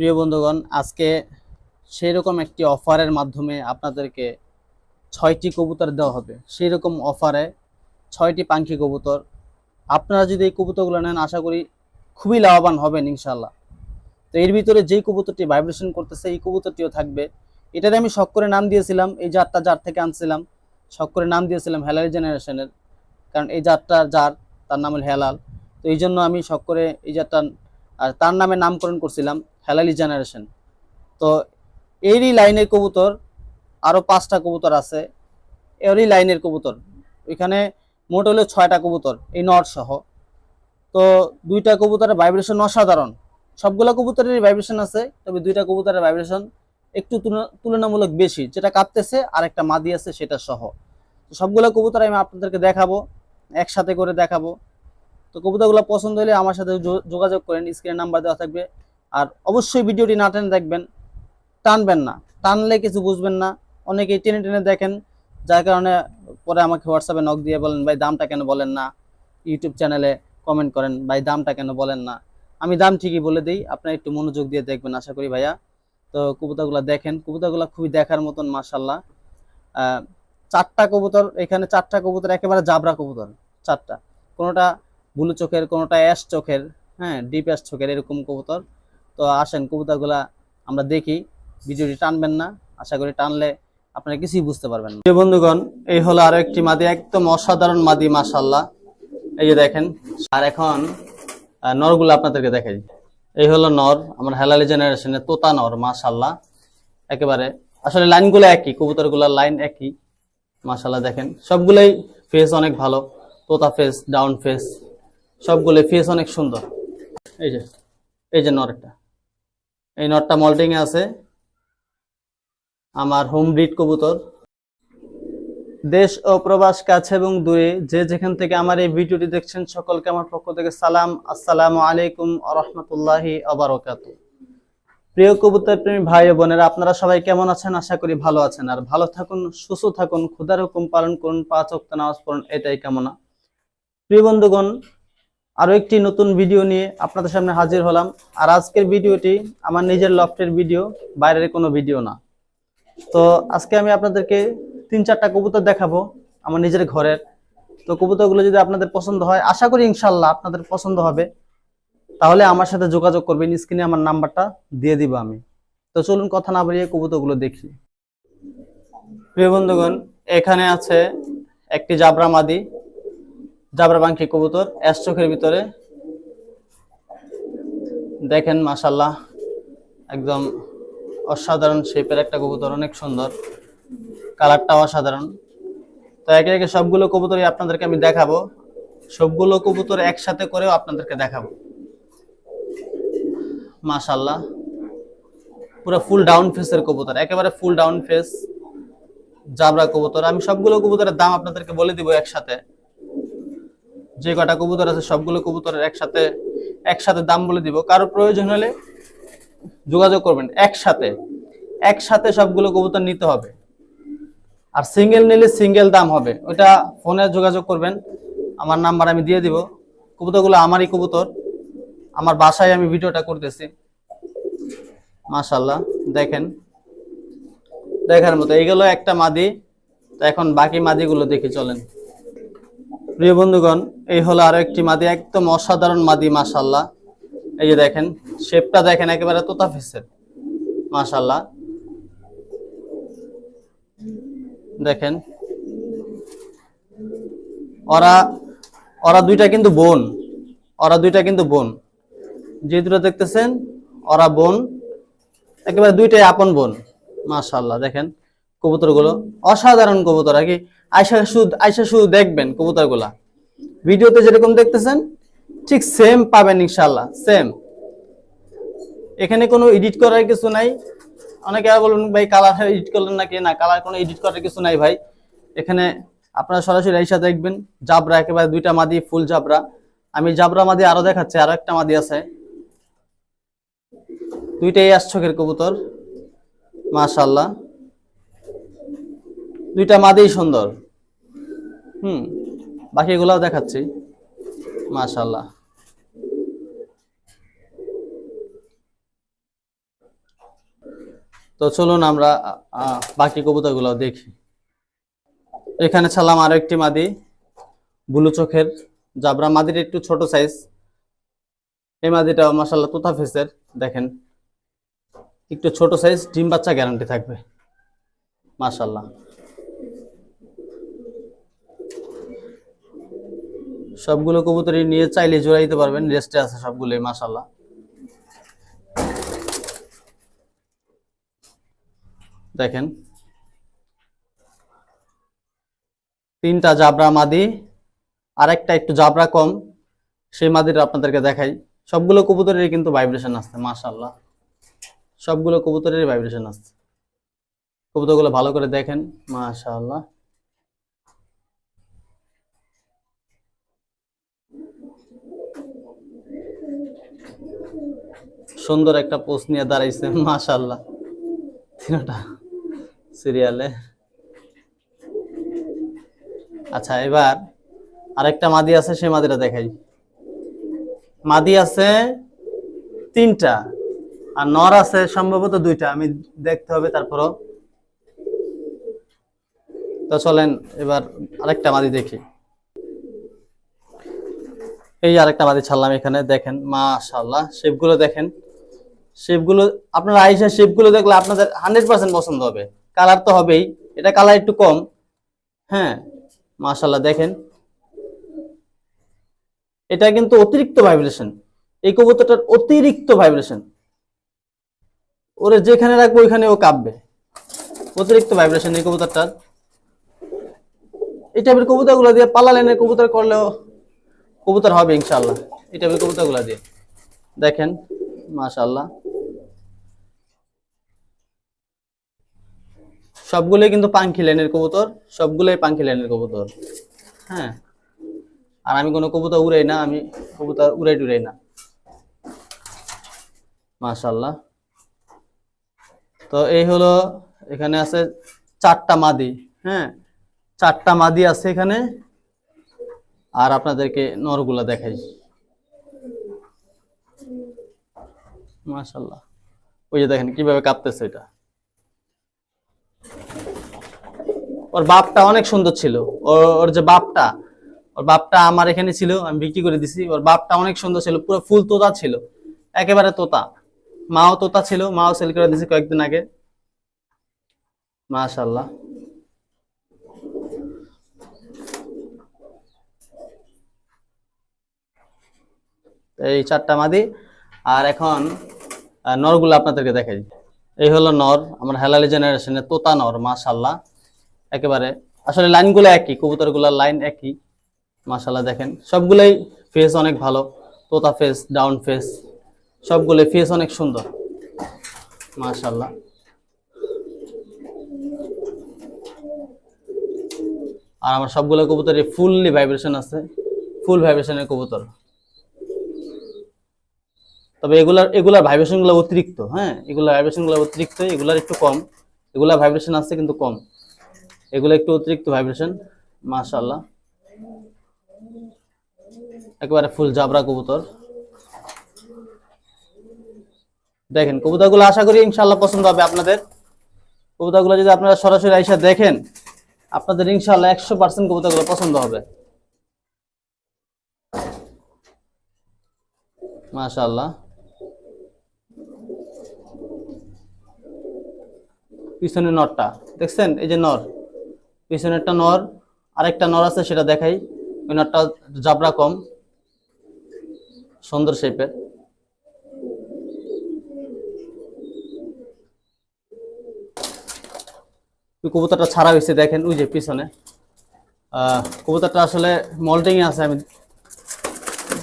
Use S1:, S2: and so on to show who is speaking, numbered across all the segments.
S1: প্রিয় বন্ধুগণ, আজকে সেই রকম একটি অফারের মাধ্যমে আপনাদেরকে ছয়টি কবুতর দেওয়া হবে। সেই রকম অফারে ছয়টি পাখি কবুতর। আপনারা যদি এই কবুতরগুলো নেন, আশা করি খুবই লাভবান হবেন ইনশাল্লাহ তো এর ভিতরে যেই কবুতরটি ভাইব্রেশন করতেছে, এই কবুতরটিও থাকবে। এটাতে আমি শখ করে নাম দিয়েছিলাম, এই জাতটা জার থেকে আনছিলাম। শখ করে নাম দিয়েছিলাম হেলালি জেনারেশনের, কারণ এই জাতটা যার, তার নাম হল হেলাল। তো এই জন্য আমি শখ করে এই জাতটা আর তার নামে নামকরণ করছিলাম। হেলালি জেনারেশন। তো এরই লাইনের কবুতর আরও পাঁচটা কবুতর আছে, এরই লাইনের কবুতর। এখানে মোট হলো ছয়টা কবুতর, এই নট সহ। তো দুইটা কবুতরের ভাইব্রেশন অসাধারণ। সবগুলো কবুতরের ভাইব্রেশন আছে, তবে দুইটা কবুতরের ভাইব্রেশন একটু তুলনামূলক বেশি। যেটা কাঁপতেছে আর একটা মাদি আছে, সেটা সহ। সবগুলো কবুতর আমি আপনাদেরকে দেখাবো, একসাথে করে দেখাবো। তো কবুতরগুলো পছন্দ হলে আমার সাথে যোগাযোগ করেন, স্ক্রিনে নাম্বার দেওয়া থাকবে। আর অবশ্যই ভিডিওটি না টেনে দেখবেন, টানবেন না। টানলে কিছু বুঝবেন না। অনেকেই টেনে টেনে দেখেন, যার কারণে পরে আমাকে হোয়াটসঅ্যাপে নক দিয়ে বলেন, ভাই, দামটা কেন বলেন না? ইউটিউব চ্যানেলে কমেন্ট করেন, ভাই, দামটা কেন বলেন না? আমি দাম ঠিকই বলে দিই, আপনারা একটু মনোযোগ দিয়ে দেখবেন, আশা করি ভাইয়া। তো কবুতরগুলো দেখেন, কবুতরগুলো খুবই দেখার মতন মাসাল্লাহ চারটা কবুতর, এখানে চারটা কবুতর, একেবারে জাবরা কবুতর, চারটা। কোনোটা ব্লু চোখের, কোনোটা অ্যাশ চোখের হ্যাঁ ডিপ অ্যাশ চোখের, এরকম কবুতর। তো আসেন, কবুতরগুলা আমরা দেখি। ভিডিওটি টানবেন না, আশা করি টানলে আপনারা কিছুই বুঝতে পারবেন না। বন্ধুগণ, এই হলো আরও একটি মাদি, একদম অসাধারণ মাদি মাশাল্লাহ এই যে দেখেন, আর এখন নরগুলো আপনাদেরকে দেখাই। এই হলো নর, আমার হেলালি জেনারেশনের তোতা নর মাশাল্লাহ একেবারে, আসলে লাইনগুলো একই, কবুতরগুলোর লাইন একই মাশাল্লাহ দেখেন। সবগুলোই ফেস অনেক ভালো, তোতা ফেস ডাউন ফেস সবগুলোই ফেস অনেক সুন্দর। এই যে এই যে নরটা এই নটটা মল্টিং এ আছে। আমার হোম ব্রিড কবুতর। দেশ ও প্রবাস কাছে এবং দূরে যে যেখান থেকে আমার এই ভিডিওটি দেখছেন, সকলকে আমার পক্ষ থেকে সালাম। আসসালামু আলাইকুম রহমতুল্লাহি আবরকাত প্রিয় কবুতর প্রেমী ভাই বোনেরা, আপনারা সবাই কেমন আছেন? আশা করি ভালো আছেন। আর ভালো থাকুন, সুস্থ থাকুন ক্ষুদার হুকুম পালন করুন, পাঁচ অক্ত নামাজ পড়ুন, এটাই কামনা। প্রিয় বন্ধুগণ আরও একটি নতুন ভিডিও নিয়ে আপনাদের সামনে হাজির হলাম। আর আজকের ভিডিওটি আমার নিজের লফটের ভিডিও, বাইরের কোনো ভিডিও না। তো আজকে আমি আপনাদেরকে তিন চারটা কবুতর দেখাবো আমার নিজের ঘরের। তো কবুতরগুলো যদি আপনাদের পছন্দ হয়, আশা করি ইনশাল্লাহ আপনাদের পছন্দ হবে। তাহলে আমার সাথে যোগাযোগ করবেন, স্ক্রিনে আমার নাম্বারটা দিয়ে দিব আমি। তো চলুন কথা না বাড়িয়ে কবুতরগুলো দেখি। প্রিয় বন্ধুগণ, এখানে আছে একটি জাবরা মাদি। জাবরা বাঙ্কি কবুতর অ্যাশ চোখের ভিতরে। দেখেন মাসাল্লাহ একদম অসাধারণ শেপের একটা কবুতর, অনেক সুন্দর। কালারটাও অসাধারণ। তো একে একে সবগুলো কবুতরই আপনাদেরকে আমি দেখাবো। সবগুলো কবুতর একসাথে করেও আপনাদেরকে দেখাবো। মাশাল্লাহ পুরো ফুল ডাউন ফেসের কবুতর, একেবারে ফুল ডাউন ফেস জাবরা কবুতর। আমি সবগুলো কবুতরের দাম আপনাদেরকে বলে দিব একসাথে। যে কটা কবুতর আছে, সবগুলো কবুতরের একসাথে একসাথে দাম বলে দিব। কারও প্রয়োজন হলে যোগাযোগ করবেন, একসাথে। একসাথে সবগুলো কবুতর নিতে হবে। আর সিঙ্গেল নিলে সিঙ্গেল দাম হবে। ওটা ফোনে যোগাযোগ করবেন। আমার নাম্বার আমি দিয়ে দিব। কবুতরগুলো আমারই কবুতর। আমার বাসায় আমি ভিডিওটা করতেছি। মাশাল্লাহ দেখেন। দেখার মতো। এইগুলো একটা মাদি। তো এখন বাকি মাদিগুলো দেখি চলেন। প্রিয় বন্ধুগণ, এই হলো আরও একটি মাদি, একদম অসাধারণ মাদি মাশাল্লাহ এই যে দেখেন শেপটা দেখেন, একেবারে তোতা ফেসের মাশাল্লাহ দেখেন, ওরা ওরা দুইটা কিন্তু বোন, ওরা দুইটা কিন্তু বোন। যে দুটো দেখতেছেন, ওরা বোন, একেবারে দুইটাই আপন বোন মাশাল্লাহ দেখেন, কবুতরগুলো অসাধারণ কবুতর, আর কি। আয়সা শুধু আয়সা শুধু দেখবেন কবুতরগুলা। ভিডিওতে যেরকম দেখতেছেন, ঠিক সেম পাবেন ইনশাল্লাহ সেম এখানে কোনো এডিট করার কিছু নাই। অনেকে আর বলুন, ভাই কালার এডিট করলেন নাকি? না কালার কোনো এডিট করার কিছু নাই ভাই। এখানে আপনারা সরাসরি আইসা দেখবেন, জাবরা একেবারে দুইটা মাদি, ফুল জাবরা। আমি জাবরা মাদি আরও দেখাচ্ছি, আরও একটা মাদি আছে। দুইটাই আশ্চকের কবুতর মাশাল্লাহ দুইটা মাদি সুন্দর। হুম। বাকিগুলাও দেখাচ্ছি। মাশাল্লাহ তো চলুন আমরা বাকি কবুতরগুলো দেখি। এখানে ছাড়লাম আরও একটি মাদি, বুলু চোখের জাবরা। মাদির একটু ছোট সাইজ এই মাদিটা মাসাল্লাহ তোতা ফেসের দেখেন। একটু ছোট সাইজ ডিম বাচ্চা গ্যারান্টি থাকবে। মাশাল্লাহ সবগুলো কবুতরই নিয়ে চাইলে জোড়া দিতে পারবেন, রেস্টে আছে সবগুলোই মাশাল্লাহ দেখেন। তিনটা জাবরা মাদি, আরেকটা একটু জাবরা কম, সেই মাদিটা আপনাদেরকে দেখাই। সবগুলো কবুতরেরই কিন্তু ভাইব্রেশন আসছে মাশাল্লাহ সবগুলো কবুতরেরই ভাইব্রেশন আসছে। কবুতরগুলো ভালো করে দেখেন, মাশাআল্লাহ। সুন্দর একটা পোস্ট নিয়ে দাঁড়াইছে, মাশাআল্লাহ। তিনটা সিরিয়ালে আচ্ছা এবার আরেকটা মাদি আছে, সেই মাদিটা দেখাই। মাদি আছে তিনটা, আর নর আছে সম্ভবত দুইটা। আমি দেখতে হবে তারপরও। তো চলেন, এবার আরেকটা মাদি দেখি। এই আরেকটা মাদি ছাড়লাম এখানে, দেখেন মা মাশাআল্লাহ শেপগুলো দেখেন। শেপগুলো আপনারা আইসা শেপগুলো দেখলে আপনাদের হান্ড্রেড পার্সেন্ট পছন্দ হবে। কালার তো হবেই, এটা কালার একটু কম। হ্যাঁ মাশাআল্লাহ, দেখেন। এটা কিন্তু অতিরিক্ত ভাইব্রেশন এই কবুতরটার অতিরিক্ত ভাইব্রেশন ওরে যেখানে রাখব, ওইখানে ও কাঁপবে। অতিরিক্ত ভাইব্রেশন এই কবুতরটার। এই টাইপের কবুতরগুলো দিয়ে পালা লাইনের কবুতর করলেও কবুতর হবে ইনশাল্লাহ এই টাইপের কবুতরগুলো দিয়ে। দেখেন মাশাল্লাহ সবগুলোই কিন্তু পাঙ্খি লাইনের কবুতর, সবগুলোই পাঙ্খি লাইনের কবুতর। হ্যাঁ। আর আমি কোনো কবুতর উড়াই না, আমি কবুতর উড়াই টুরাই না। মাশাল্লাহ তো এই হলো, এখানে আছে চারটা মাদি। হ্যাঁ চারটা মাদি আছে এখানে। আর আপনাদেরকে নরগুলা দেখাই। মাশাল্লাহ ওই যে দেখেন কীভাবে কাঁপতেছে এটা। ওর বাপটা অনেক সুন্দর ছিল। ওর যে বাপটা, ওর বাপটা আমার এখানে ছিল, আমি বিক্রি করে দিছি। ওর বাপটা অনেক সুন্দর ছিল, পুরো ফুল তোতা ছিল, একেবারে তোতা। মাও তোতা ছিল, মাও সেল করে দিছি কয়েকদিন আগে। মাশাল্লাহ এই চারটা মাদি, আর এখন নরগুলো আপনাদেরকে দেখাই। এই হলো নর, আমার হেলালি জেনারেশনের তোতা নর মাশাল্লাহ একেবারে, আসলে লাইনগুলো একই, কবুতরগুলোর লাইন একই মাশাল্লাহ দেখেন। সবগুলোই ফেস অনেক ভালো, তোতা ফেস ডাউন ফেস সবগুলো ফেস অনেক সুন্দর মাশাল্লাহ আর আমার সবগুলো কবুতরে ফুললি ভাইব্রেশন আছে ফুল ভাইব্রেশনের কবুতর। তবে এগুলার এগুলার ভাইব্রেশনগুলো অতিরিক্ত হ্যাঁ? এগুলার ভাইব্রেশনগুলো অতিরিক্ত, এগুলার একটু কম। এগুলা ভাইব্রেশন আছে কিন্তু কম। এগুলো একটু অতিরিক্ত ভাইব্রেশন মাশাআল্লাহ। একেবারে ফুল জাবরা কবুতর। দেখেন, কবুতরগুলো আশা করি ইনশাআল্লাহ পছন্দ হবে আপনাদের। কবুতরগুলো যদি আপনারা সরাসরি আইসা দেখেন, আপনাদের ইনশাআল্লাহ একশো পার্সেন্ট কবুতরগুলো পছন্দ হবে। মাশাআল্লাহ। পিছনের নরটা, দেখছেন? এই যে নর, পিছনেরটা নর, আরেকটা নর আছে, সেটা দেখাই। ওই নরটা জাবরা কম, সুন্দর শেপের কবুতরটা ছাড়া হয়েছে, দেখেন, ওই যে পিছনে। কবুতরটা আসলে মল্টিং এ আছে, আমি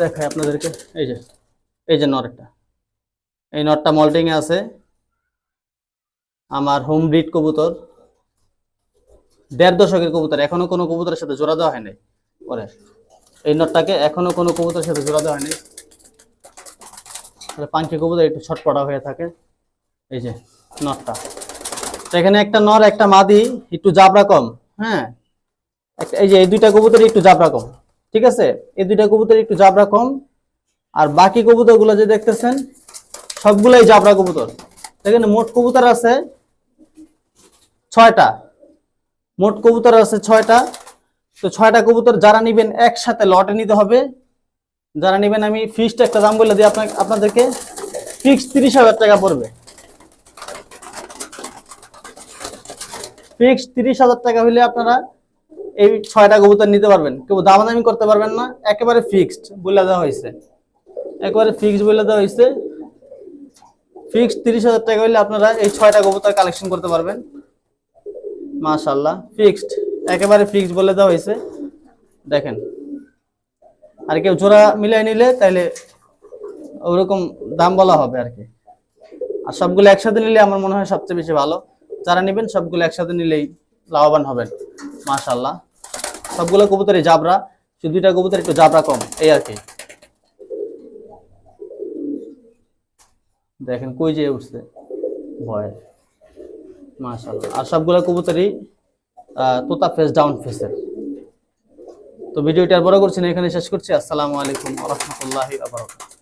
S1: দেখাই আপনাদেরকে। এই যে এই যে নরটা। এই নটটা মল্টিং এ আছে। আমার হোম ব্রিড কবুতর, দেড় দশকের কবুতর, এখনও কোনো কবুতরের সাথে জোড়া দেওয়া হয়নি। পরে, এই নটটাকে এখনও কোনো কবুতরের সাথে জোড়া দেওয়া হয়নি। পাঙ্কি কবুতর একটু ছটপটা হয়ে থাকে। এই যে নটটা। এখানে একটা নর, একটা মাদি, একটু জাবরা কম হ্যাঁ? এই যে এই দুইটা কবুতর একটু জাবরা কম, ঠিক আছে? এই দুইটা কবুতর একটু জাবরা কম। আর বাকি কবুতরগুলো যে দেখতেছেন, সবগুলাই জাবরা কবুতর। এখানে মোট কবুতর আছে ছয়টা। মোট কবুতর আছে ছয়টা। তো ছয়টা কবুতর যারা নিবেন একসাথে লটে নিতে হবে। যারা নিবেন, আমি ফিক্সড একটা দাম বলে দিই আপনাকে আপনাদেরকে। ফিক্সড তিরিশ হাজার টাকা পড়বে। ফিক্সড তিরিশ হাজার টাকা হলে আপনারা এই ছয়টা কবুতর নিতে পারবেন। কেউ দামাদামি করতে পারবেন না। একেবারে ফিক্সড বলে দেওয়া হয়েছে। একেবারে ফিক্সড বলে দেওয়া হয়েছে। ফিক্সড তিরিশ হাজার টাকা হলে আপনারা এই ছয়টা কবুতর কালেকশন করতে পারবেন। মাশাল্লাহ ফিক্সড, একেবারে ফিক্সড বলে দেওয়া হয়েছে। দেখেন, আর কেউ জোড়া মিলাই নিলে তাহলে ওরকম দাম বলা হবে আর কি। আর সবগুলো একসাথে নিলে আমার মনে হয় সবচেয়ে বেশি ভালো। যারা নেবেন সবগুলো একসাথে নিলেই লাভবান হবেন মাশাল্লাহ সবগুলো কবুতরই জাবরা, শুধু দুইটা কবুতর একটু জাবরা কম, এই আর কি। দেখেন কই যে উঠছে। ভয়। মাশাল্লাহ আর সবগুলো কবুতরই তোতা ফেস ডাউন ফেসের তো ভিডিওটি আর বড় করছি না এখানে শেষ করছি। আসসালামু আলাইকুম রহমতুল্লাহি আবরকাত